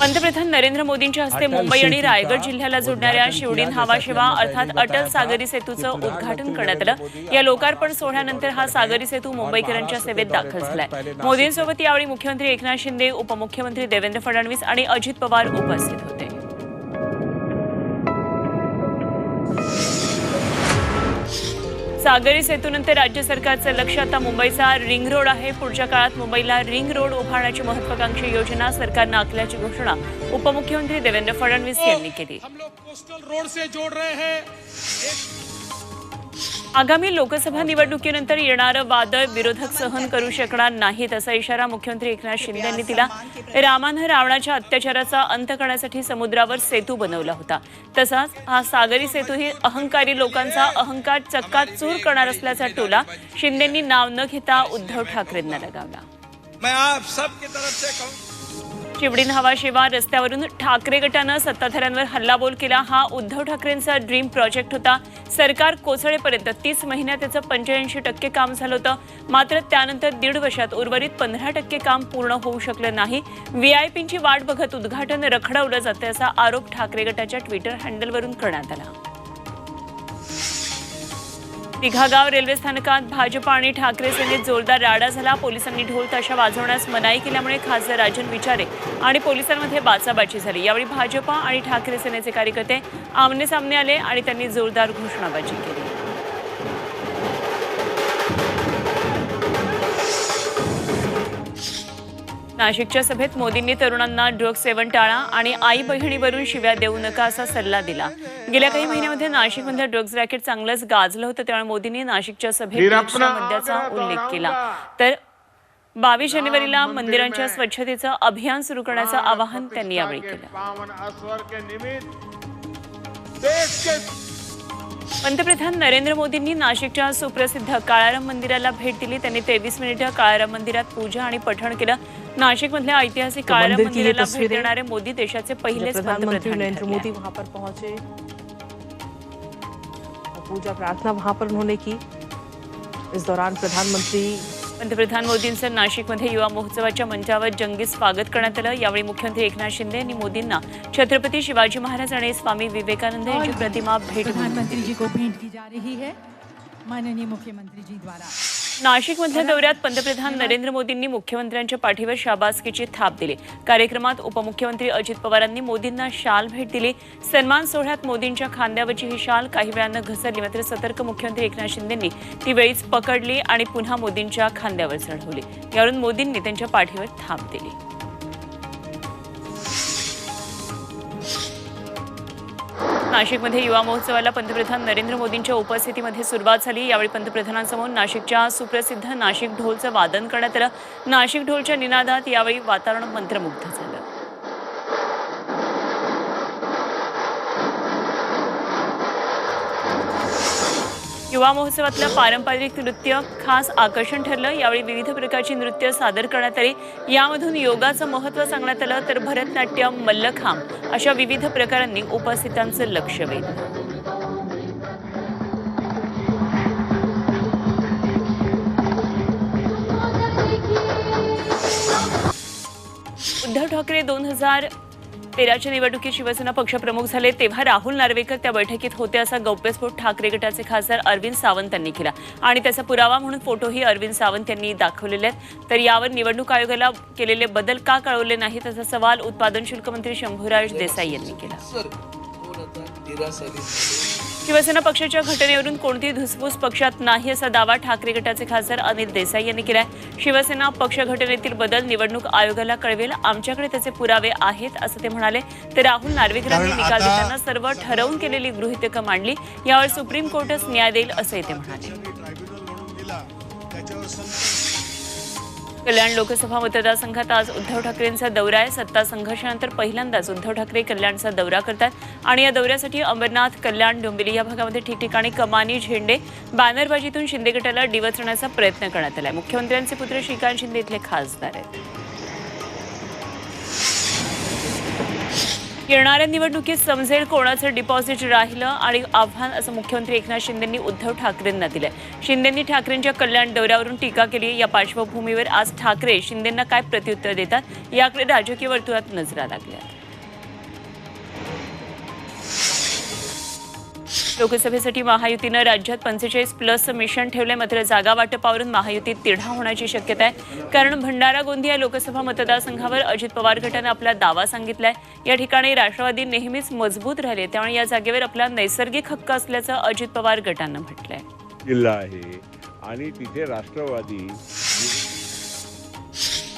पंतप्रधान नरेंद्र मोदींच्या हस्ते मुंबई आणि रायगड जिल्ह्याला जोडणाऱ्या शिवडीन. हवा शिवा अर्थात अटल सागरी सेतूचं उद्घाटन करण्यात आलं. या लोकार्पण सोहळ्यानंतर हा सागरी सेतू मुंबईकरांच्या सेवेत दाखल झालाय. मोदींसोबत यावेळी मुख्यमंत्री एकनाथ शिंदे उपमुख्यमंत्री देवेंद्र फडणवीस आणि अजित पवार उपस्थित होते. सागरी सेतूनंतर राज्य सरकारचं लक्ष आता मुंबईचा रिंग रोड आहे. पुढच्या काळात मुंबईला रिंग रोड उभारण्याची महत्वाकांक्षी योजना सरकारनं आखल्याची घोषणा उपमुख्यमंत्री देवेंद्र फडणवीस यांनी केली. हम लोग कोस्टल रोड से जोड़ रहे हैं. आगामी लोकसभा निवडणुकीनंतर येणारं वादळ विरोधक सहन करू शकणार नाहीत असा इशारा मुख्यमंत्री एकनाथ शिंदे यांनी दिला. रामानं रावणाच्या अत्याचाराचा अंत करण्यासाठी समुद्रावर सेतू बनवला होता. तसाच हा सागरी सेतूही अहंकारी लोकांचा अहंकार चक्काचूर करणार असल्याचा टोला शिंदेंनी नाव न घेता उद्धव ठाकरेंना लगावला. मैं आप सबकी तरफ से कहूं चिवडीन हवा शिवा रस्त्यावरून ठाकरे गटानं सत्ताधाऱ्यांवर हल्लाबोल केला. हा उद्धव ठाकरेंचा ड्रीम प्रोजेक्ट होता. सरकार कोसळेपर्यंत तीस महिन्यात त्याचं पंच्याऐंशी टक्के काम झालं होतं. मात्र त्यानंतर दीड वर्षात उर्वरित पंधरा टक्के काम पूर्ण होऊ शकलं नाही. व्हीआयपींची वाट बघत उद्घाटन रखडवलं जातं असा आरोप ठाकरे गटाच्या ट्विटर हँडलवरून करण्यात आला. तिघागाव रेल्वे स्थानकात भाजपा आणि ठाकरे सेनेत जोरदार राडा झाला. पोलिसांनी ढोल ताशा वाजवण्यास मनाई केल्यामुळे खासदार राजन विचारे आणि पोलिसांमध्ये बाचाबाची झाली. यावेळी भाजपा आणि ठाकरे सेनेचे कार्यकर्ते आमने सामने आले आणि त्यांनी जोरदार घोषणाबाजी केली. नाशिकच्या सभेत मोदींनी तरुणांना ड्रग्ज सेवन टाळा आणि आई बहिणीवरून शिव्या देऊ नका असा सल्ला दिला. गेल्या काही महिन्यामध्ये नाशिकमधलं ड्रग्ज रॅकेट चांगलंच गाजलं होतं त्यामुळे मोदींनी नाशिकच्या सभेत मुद्द्याचा उल्लेख केला. तर बावीस जानेवारीला मंदिरांच्या स्वच्छतेचं अभियान सुरू करण्याचं आवाहन त्यांनी यावेळी केलं. पंतप्रधान नरेंद्र मोदींनी नाशिकच्या सुप्रसिद्ध काळाराम मंदिराला भेट दिली. त्यांनी तेवीस मिनिटं काळाराम मंदिरात पूजा आणि पठण केलं. नाशिकमधल्या ऐतिहासिक काळाराम मंदिर की ये मंदिराला भेट देणारे मोदी देशाचे पहिलेच प्रधानमंत्री नरेंद्र मोदी. वहां पर पहुंचे पूजा प्रार्थना वहां पर उन्होंने की। इस दौरान प्रधानमंत्री पंतप्रधान मोदींचं नाशिकमध्ये युवा महोत्सवाच्या मंचावर जंगी स्वागत करण्यात आलं. यावेळी मुख्यमंत्री एकनाथ शिंदे यांनी मोदींना छत्रपती शिवाजी महाराज आणि स्वामी विवेकानंद यांची प्रतिमा भेट प्रधानमंत्री जी को भेंट की जा रही है। माननीय मुख्यमंत्री जी द्वारा। नाशिकमधल्या दौऱ्यात पंतप्रधान नरेंद्र मोदींनी मुख्यमंत्र्यांच्या पाठीवर शाबासकीची थाप दिली. कार्यक्रमात उपमुख्यमंत्री अजित पवारांनी मोदींना शाल भेट दिली. सन्मान सोहळ्यात मोदींच्या खांद्यावरची ही शाल काही वेळानं घसरली मात्र सतर्क मुख्यमंत्री एकनाथ शिंदेंनी ती वेळीच पकडली आणि पुन्हा मोदींच्या खांद्यावर चढवली. यावरून मोदींनी त्यांच्या पाठीवर थाप दिली. नाशिकमध्ये युवा महोत्सवाला पंतप्रधान नरेंद्र मोदींच्या उपस्थितीमध्ये सुरुवात झाली. यावेळी पंतप्रधानांसमोर नाशिकच्या सुप्रसिद्ध नाशिक ढोलचं वादन करण्यात आलं. नाशिक ढोलच्या निनादात यावेळी वातावरण मंत्रमुग्ध झालं. युवा महोत्सवातलं पारंपरिक नृत्य खास आकर्षण ठरलं. यावेळी विविध प्रकारची नृत्य सादर करण्यात आली. यामधून योगाचं महत्त्व सांगण्यात आलं तर भरतनाट्यम मल्लखांब अशा विविध प्रकारांनी उपस्थितांचं लक्ष वेधलं. उद्धव ठाकरे दोन हजार तेराच्या निवडणुकीत शिवसेना पक्षप्रमुख झाले तेव्हा राहुल नार्वेकर त्या बैठकीत होते असा गौप्यस्फोट ठाकरे गटाचे खासदार अरविंद सावंत यांनी केला. आणि त्याचा पुरावा म्हणून फोटोही अरविंद सावंत यांनी दाखवलेले आहेत. तर यावर निवडणूक आयोगाला केलेले बदल का कळवले नाहीत असा सवाल उत्पादन शुल्क मंत्री शंभूराज देसाई यांनी केला. शिवसेना पक्षाच्या घटनेवरून कोणतीही धुसफूस पक्षात नाही असा दावा ठाकरे गटाचे खासदार अनिल देसाई यांनी केलाय. शिवसेना पक्ष घटनेतील बदल निवडणूक आयोगाला कळवेल आमच्याकडे त्याचे पुरावे आहेत असं ते म्हणाले. तर राहुल नार्वेकरांनी निकाल देताना सर्व ठरवून केलेली गृहितकं मांडली. यावर सुप्रीम कोर्टच न्याय देईल असंही ते म्हणाले. कल्याण लोकसभा मतदारसंघात आज उद्धव ठाकरेंचा दौरा आहे. सत्ता संघर्षानंतर पहिल्यांदाच उद्धव ठाकरे कल्याणचा दौरा करतात. आणि या दौऱ्यासाठी अंबरनाथ कल्याण डोंबिवली या भागामध्ये ठिकठिकाणी कमानी झेंडे बॅनरबाजीतून शिंदे गटाला डिवचण्याचा प्रयत्न करण्यात आलाय. मुख्यमंत्र्यांचे पुत्र श्रीकांत शिंदे इथले खासदार आहेत. येणाऱ्या निवडणुकीत समजेल कोणाचं डिपॉझिट राहिलं आणि आव्हान असं मुख्यमंत्री एकनाथ शिंदेंनी उद्धव ठाकरेंना दिलं शिंदेंनी ठाकरेंच्या कल्याण दौऱ्यावरून टीका केली. या पार्श्वभूमीवर आज ठाकरे शिंदेंना काय प्रत्युत्तर देतात? याकडे राजकीय वर्तुळात नजरा लागल्या लोकसभेसाठी महायुतीनं राज्यात पंचेचाळीस प्लस मिशन ठेवलंय मात्र जागा वाटपावरून महायुतीत तिढा होण्याची शक्यता आहे. कारण भंडारा गोंदिया लोकसभा मतदारसंघावर अजित पवार गटानं आपला दावा सांगितलाय. या ठिकाणी राष्ट्रवादी नेहमीच मजबूत राहिले त्यामुळे या जागेवर आपला नैसर्गिक हक्क असल्याचं अजित पवार गटानं म्हटलंय. जिल्हा आहे आणि तिथे राष्ट्रवादी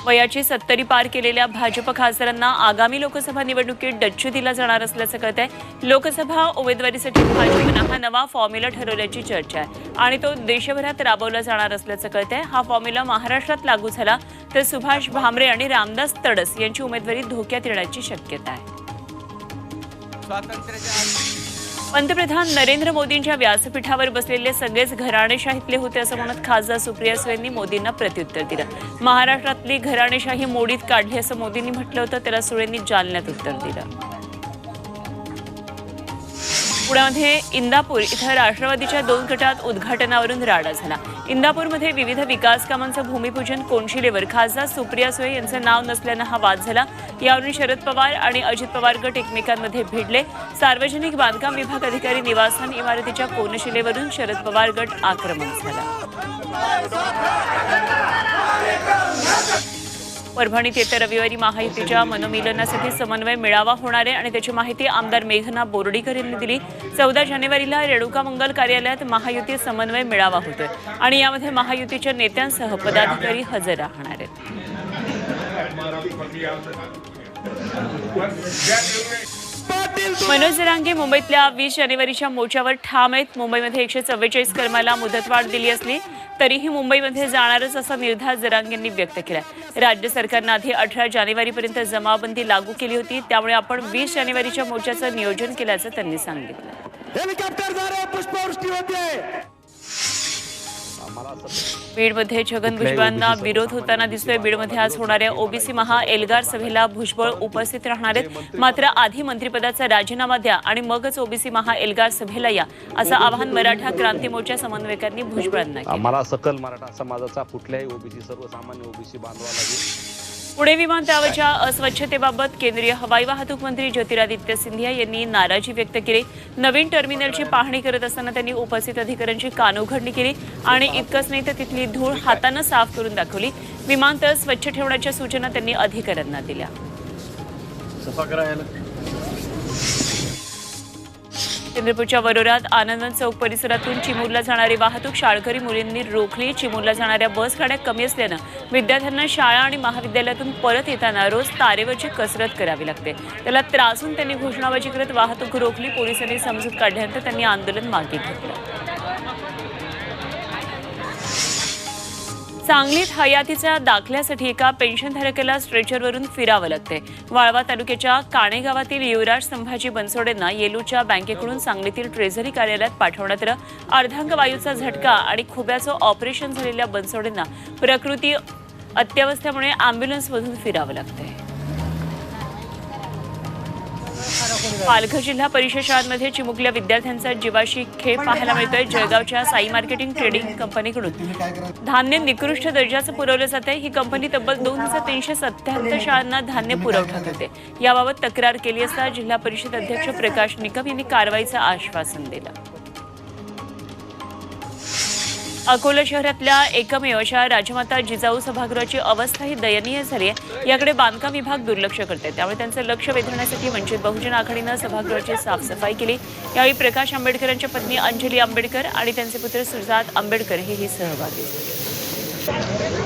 वयाची सत्तरी पार केलेल्या भाजप खासदारांना आगामी लोकसभा निवडणुकीत डच्चू दिला जाणार असल्याचं कळत आहे. लोकसभा उमेदवारीसाठी भाजपनं हा नवा फॉर्म्युला ठरवल्याची चर्चा आहे. आणि तो देशभरात राबवला जाणार असल्याचं कळत आहे. हा फॉर्म्युला महाराष्ट्रात लागू झाला तर सुभाष भामरे आणि रामदास तडस यांची उमेदवारी धोक्यात येण्याची शक्यता आहे. पंतप्रधान नरेंद्र मोदींच्या व्यासपीठावर बसलेले सगळेच घराणेशाहीतले होते असं म्हणत खासदार सुप्रिया सुळेंनी मोदींना प्रत्युत्तर दिलं. महाराष्ट्रातली घराणेशाही मोडीत काढली असं मोदींनी म्हटलं होतं त्याला सुळेंनी जालन्यात उत्तर दिलं. पुण्यामध्ये इंदापूर इथं राष्ट्रवादीच्या दोन गटात उद्घाटनावरून राडा झाला. इंदापूरमध्ये विविध विकास कामांचं भूमिपूजन कोनशिलेवर खासदार सुप्रिया सुळे यांचं नाव नसल्यानं हा वाद झाला. यावरून शरद पवार आणि अजित पवार गट एकमेकांमध्ये भिडले. सार्वजनिक बांधकाम विभाग अधिकारी निवासस्थान इमारतीच्या कोनशिलेवरून शरद पवार गट आक्रमक झाला. परभणीत येत्या रविवारी महायुतीच्या मनोमिलनासाठी समन्वय मेळावा होणार आहे आणि त्याची माहिती आमदार मेघना बोर्डीकर यांनी दिली. चौदा जानेवारीला रेणुका मंगल कार्यालयात महायुती समन्वय मेळावा होतोय. आणि यामध्ये महायुतीच्या नेत्यांसह पदाधिकारी हजर राहणार आहेत. मनोज जरांगे मुंबईतल्या वीस जानेवारीच्या मोर्चावर ठाम आहेत. मुंबईमध्ये एकशे चव्वेचाळीस कर्माला मुदतवाढ दिली असली. तरीही मुंबईमध्ये जाणारच असा निर्धार जरांगेंनी व्यक्त केला राज्य सरकारनं आधी अठरा जानेवारीपर्यंत जमावबंदी लागू केली होती. त्यामुळे आपण वीस जानेवारीच्या मोर्चाचं नियोजन केल्याचं त्यांनी सांगितलं. हेलिकॉप्टरद्वारे पुष्पवृष्टी होते बीडमध्ये छगन भुजबळांना विरोध होताना दिसतोय. बीडमध्ये आज होणाऱ्या ओबीसी महा एल्गार सभेला भुजबळ उपस्थित राहणार आहेत. मात्र आधी मंत्रिपदाचा राजीनामा द्या आणि मगच ओबीसी महा एल्गार सभेला या. असं आवाहन मराठा क्रांती मोर्चा समन्वयकांनी भुजबळांना आम्हाला सकल मराठा समाजाचा कुठल्याही ओबीसी सर्वसामान्य ओबीसी बांधवाला पुणे विमानतळावरच्या अस्वच्छतेबाबत केंद्रीय हवाई वाहतूक मंत्री ज्योतिरादित्य सिंधिया यांनी नाराजी व्यक्त केली. नवीन टर्मिनलची पाहणी करत असताना त्यांनी उपस्थित अधिकाऱ्यांची कानउघडणी केली आणि इतकंच नाही तर तिथली धूळ हातानं साफ करून दाखवली. विमानतळ स्वच्छ ठेवण्याच्या सूचना त्यांनी अधिकाऱ्यांना दिल्या. चंद्रपूरच्या वरोरात आनंदन चौक परिसरातून चिमूरला जाणारी वाहतूक शाळकरी मुलींनी रोखली. चिमूरला जाणाऱ्या बस गाड्या कमी असल्यानं विद्यार्थ्यांना शाळा आणि महाविद्यालयातून परत येताना रोज तारेवरची कसरत करावी लागते. त्याला त्रासून त्यांनी घोषणाबाजी करत वाहतूक रोखली. पोलिसांनी समजूत काढल्यानंतर त्यांनी आंदोलन मागे घेतलं. सांगलीत हयातीच्या दाखल्यासाठी एका पेन्शनधारकाला स्ट्रेचरवरून फिरावं लागते वाळवा तालुक्याच्या काणे गावातील युवराज संभाजी बनसोडेंना येलूच्या बँकेकडून सांगलीतील ट्रेझरी कार्यालयात पाठवण्यात आलं. अर्धांग वायूचा झटका आणि खुब्याचं ऑपरेशन झालेल्या बनसोडेंना प्रकृती अत्यवस्थेमुळे अँब्युलन्समधून फिरावं लागतंय. पालघर जिल्हा परिषद शाळांमध्ये चिमुकल्या विद्यार्थ्यांचा जीवाशी खेळ पाहायला मिळतोय. जळगावच्या साई मार्केटिंग ट्रेडिंग कंपनीकडून. धान्य निकृष्ट दर्जाचं पुरवलं जातंय ही कंपनी तब्बल दोन हजार तीनशे सत्याहत्तर शाळांना धान्य पुरवठा करते. याबाबत तक्रार केली असता जिल्हा परिषद अध्यक्ष प्रकाश निकम यांनी कारवाईचं आश्वासन दिलं. अकोला शहरातल्या एकमेव अशा राजमाता जिजाऊ सभागृहाची अवस्था ही दयनीय झाली आहे. याकडे बांधकाम विभाग दुर्लक्ष करते त्यामुळे त्यांचं लक्ष वेधण्यासाठी वंचित बहुजन आघाडीनं सभागृहाची साफसफाई केली. यावेळी प्रकाश आंबेडकरांच्या पत्नी अंजली आंबेडकर आणि त्यांचे पुत्र सुजात आंबेडकर हेही सहभागी झाले.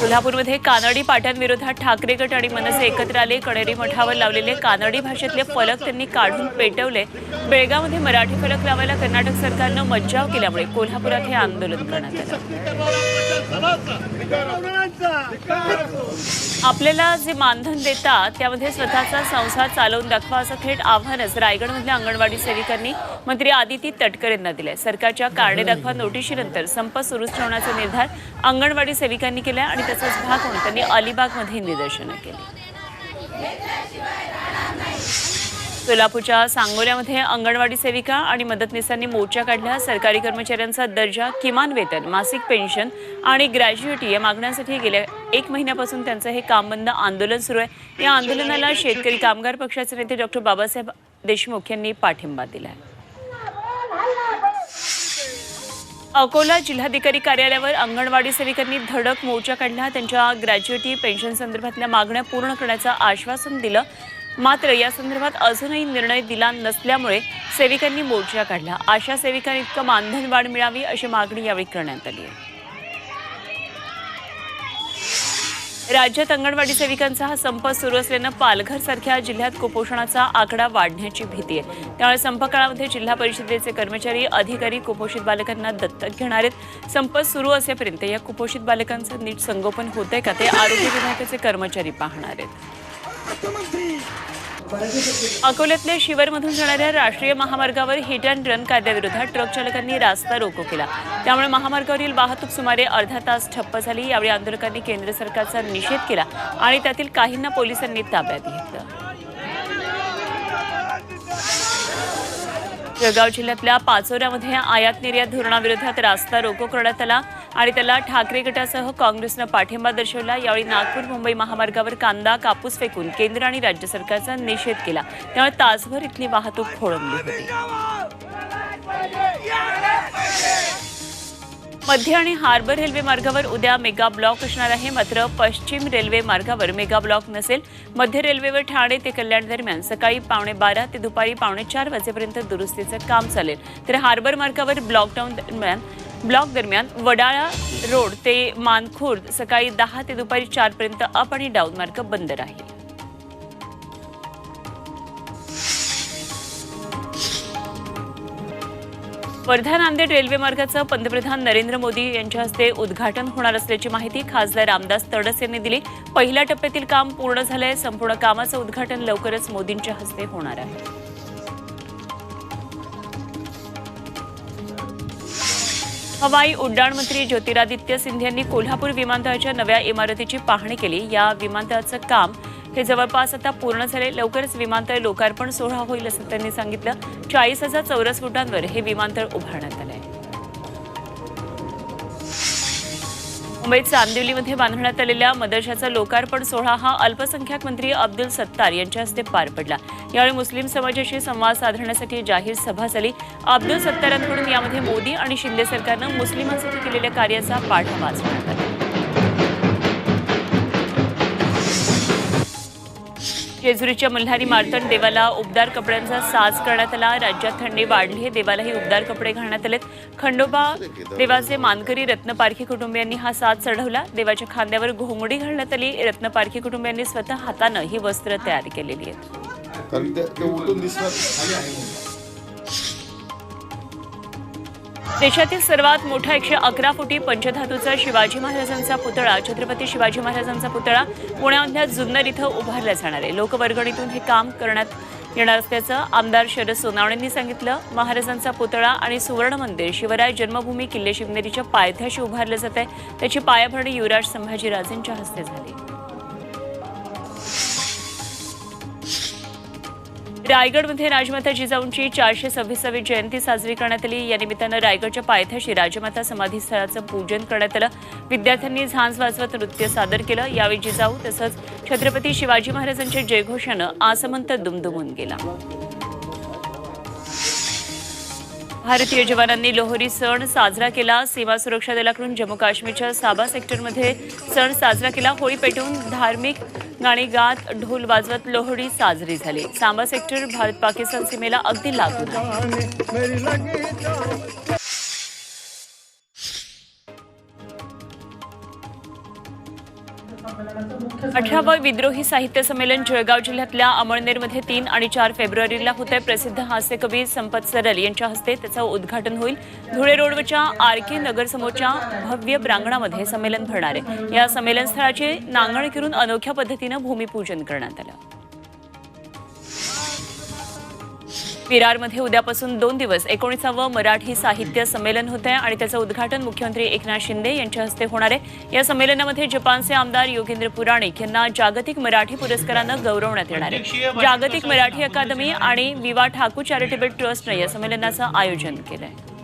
कोल्हापूरमध्ये कानडी पाट्यांविरोधात ठाकरे गट आणि मनसे एकत्र आले. कणेरी मठावर लावलेले कानडी भाषेतले फलक त्यांनी काढून पेटवले. बेळगावमध्ये मराठी फलक लावायला कर्नाटक सरकारनं मज्जाव केल्यामुळे कोल्हापुरात हे आंदोलन करण्यात आलं. आपल्याला जे मानधन देतात त्यामध्ये स्वतःचा संसार चालवून दाखवा असं थेट आव्हानच रायगडमधल्या अंगणवाडी सेविकांनी मंत्री आदिती तटकरेंना दिले सरकारच्या कारणे दाखवा नोटिशीनंतर संप सुरूच ठेवण्याचा निर्धार अंगणवाडी सेविकांनी केला आणि त्याचाच भाग म्हणून त्यांनी अलिबागमध्ये निदर्शनं केली. सोलापूरच्या सांगोल्यामध्ये अंगणवाडी सेविका आणि मदतनीसांनी मोर्चा काढला. सरकारी कर्मचाऱ्यांचा दर्जा किमान वेतन मासिक पेन्शन आणि ग्रॅज्युएटी या मागण्यांसाठी गेल्या एक महिन्यापासून त्यांचं हे काम बंद आंदोलन सुरू आहे. या आंदोलनाला शेतकरी कामगार पक्षाचे नेते डॉक्टर बाबासाहेब देशमुख यांनी पाठिंबा दिला आहे अकोला जिल्हाधिकारी कार्यालयावर अंगणवाडी सेविकांनी धडक मोर्चा काढला. त्यांच्या ग्रॅज्युएटी पेन्शन संदर्भातल्या मागण्या पूर्ण करण्याचं आश्वासन दिलं. मात्र या संदर्भात अजूनही निर्णय दिला नसल्यामुळे सेविकांनी मोर्चा काढला. आशा सेविकांनी इतकं मानधन वाढ मिळावी अशी मागणी यावेळी करण्यात आली आहे. राज्यात अंगणवाडी सेविकांचा हा संप सुरू असल्यानं पालघर सारख्या जिल्ह्यात कुपोषणाचा आकडा वाढण्याची भीती आहे. त्यामुळे संप काळामध्ये जिल्हा परिषदेचे कर्मचारी अधिकारी कुपोषित बालकांना दत्तक घेणार आहेत. संप सुरू असेपर्यंत या कुपोषित बालकांचं नीट संगोपन होतंय का ते आरोग्य विभागाचे कर्मचारी पाहणार आहेत. अकोल्यातल्या शिवरमधून जाणाऱ्या राष्ट्रीय महामार्गावर हिट अँड रन कायद्याविरोधात ट्रक चालकांनी रास्ता रोको केला. त्यामुळे महामार्गावरील वाहतूक सुमारे अर्धा तास ठप्प झाली. यावेळी आंदोलकांनी केंद्र सरकारचा निषेध केला आणि त्यातील काहींना पोलिसांनी ताब्यात घेतलं. जळगाव जिल्ह्यातल्या पाचोऱ्यामध्ये आयात निर्यात धोरणाविरोधात रास्ता रोको करण्यात आला. आणि त्याला ठाकरे गटासह काँग्रेसनं पाठिंबा दर्शवला. यावेळी नागपूर मुंबई महामार्गावर कांदा कापूस फेकून केंद्र आणि राज्य सरकारचा निषेध केला. त्यामुळे तासभर इथली वाहतूक खोळंबली होती. मध्य आणि हार्बर रेल्वे मार्गावर उद्या मेगा ब्लॉक असणार आहे. मात्र पश्चिम रेल्वे मार्गावर मेगा ब्लॉक नसेल. मध्य रेल्वेवर ठाणे ते कल्याण दरम्यान सकाळी पावणे बारा ते दुपारी पावणे चार वाजेपर्यंत दुरुस्तीचं काम चालेल. तर हार्बर मार्गावर ब्लॉकडाऊन दरम्यान ब्लॉक दरम्यान वडाळा रोड ते मानखुर्द सकाळी दहा ते दुपारी चारपर्यंत अप आणि डाऊन मार्ग बंद राहील. वर्धा नांदेड रेल्वे मार्गाचं पंतप्रधान नरेंद्र मोदी यांच्या हस्ते उद्घाटन होणार असल्याची माहिती खासदार रामदास तडस यांनी दिली. पहिल्या टप्प्यातील काम पूर्ण झालंय संपूर्ण कामाचं उद्घाटन लवकरच मोदींच्या हस्ते होणार आहे. हवाई उड्डाण मंत्री ज्योतिरादित्य सिंध यांनी कोल्हापूर विमानतळाच्या नव्या इमारतीची पाहणी केली. या विमानतळाचं काम हे जवळपास आता पूर्ण झाले. लवकरच विमानतळ लोकार्पण सोहळा होईल असं त्यांनी सांगितलं. चाळीस हजार चौरस फुटांवर हे विमानतळ उभारण्यात आलं आहे मुंबईत चांदिवलीमध्ये बांधण्यात आलेल्या मदरशाचा लोकार्पण सोहळा हा अल्पसंख्याक मंत्री अब्दुल सत्तार यांच्या हस्ते पार पडला. यावेळी मुस्लिम समाजाशी संवाद साधण्यासाठी जाहीर सभा झाली. अब्दुल सत्तारांकडून यामध्ये मोदी आणि शिंदे सरकारनं मुस्लिमांसाठी केलेल्या कार्याचा पाठ जेजुरीच्या मल्हारी मार्तंड देवाला उबदार कपड्यांचा साज करण्यात आला. राज्यात थंडी वाढली आहे. देवालाही उबदार कपडे घालण्यात आलेत. खंडोबा देवाचे मानकरी रत्नपारखी कुटुंबियांनी हा साज चढवला. देवाच्या खांद्यावर घोंगडी घालण्यात आली. रत्नपारखी कुटुंबियांनी स्वतः हातानं ही वस्त्र तयार केलेली आहेत. देशातील सर्वात मोठा एकशे अकरा फुटी पंचधातूचा शिवाजी महाराजांचा पुतळा छत्रपती शिवाजी महाराजांचा पुतळा पुण्यामधल्या जुन्नर इथं उभारला जाणार आहे. लोकवर्गणीतून हे काम करण्यात येणार असल्याचं आमदार शरद सोनावणेंनी सांगितलं. महाराजांचा पुतळा आणि सुवर्ण मंदिर शिवराय जन्मभूमी किल्ले शिवनेरीच्या पायथ्याशी उभारलं जात आहे. त्याची पायाभरणी युवराज संभाजीराजेंच्या हस्ते झाली. रायगडमध्ये राजमाता जिजाऊंची चारशे सव्वीसावी जयंती साजरी करण्यात आली. या निमित्तानं रायगडच्या पायथ्याशी राजमाता समाधी स्थळाचं पूजन करण्यात आलं. विद्यार्थ्यांनी झांज वाजवत नृत्य सादर केलं. यावेळी जिजाऊ तसंच छत्रपती शिवाजी महाराजांच्या जयघोषानं आसमंत दुमदुमून गेला. भारतीय जवानांनी लोहरी सण साजरा केला. सीमा सुरक्षा दलाकडून जम्मू काश्मीरच्या साबा सेक्टरमध्ये सण साजरा केला. होळी पेटवून धार्मिक गाणी गात ढोल वाजवत लोहडी साजरी झाली. सांबा सेक्टर भारत पाकिस्तान सीमेला अगदी लागून अठरावं विद्रोही साहित्य संमेलन जळगाव जिल्ह्यातल्या अमळनेरमध्ये तीन आणि चार फेब्रुवारीला होत आहे प्रसिद्ध हास्यकवी संपत सरल यांच्या हस्ते त्याचं उद्घाटन होईल. धुळे रोडवरच्या आर के नगर समोरच्या भव्य प्रांगणामध्ये संमेलन भरणार आहे. या संमेलन स्थळाची नांगण करून अनोख्या पद्धतीनं भूमिपूजन करण्यात आलं. विरारमध्ये उद्यापासून दोन दिवस एकोणीसावं मराठी साहित्य संमेलन होत आहे आणि त्याचं उद्घाटन मुख्यमंत्री एकनाथ शिंदे यांच्या हस्ते होणार आहे. या संमेलनामध्ये जपानचे आमदार योगेंद्र पुराणिक यांना जागतिक मराठी पुरस्कारानं गौरवण्यात येणार आहे. जागतिक मराठी अकादमी आणि विवा ठाकूर चॅरिटेबल ट्रस्टनं या संमेलनाचं आयोजन केलं आहे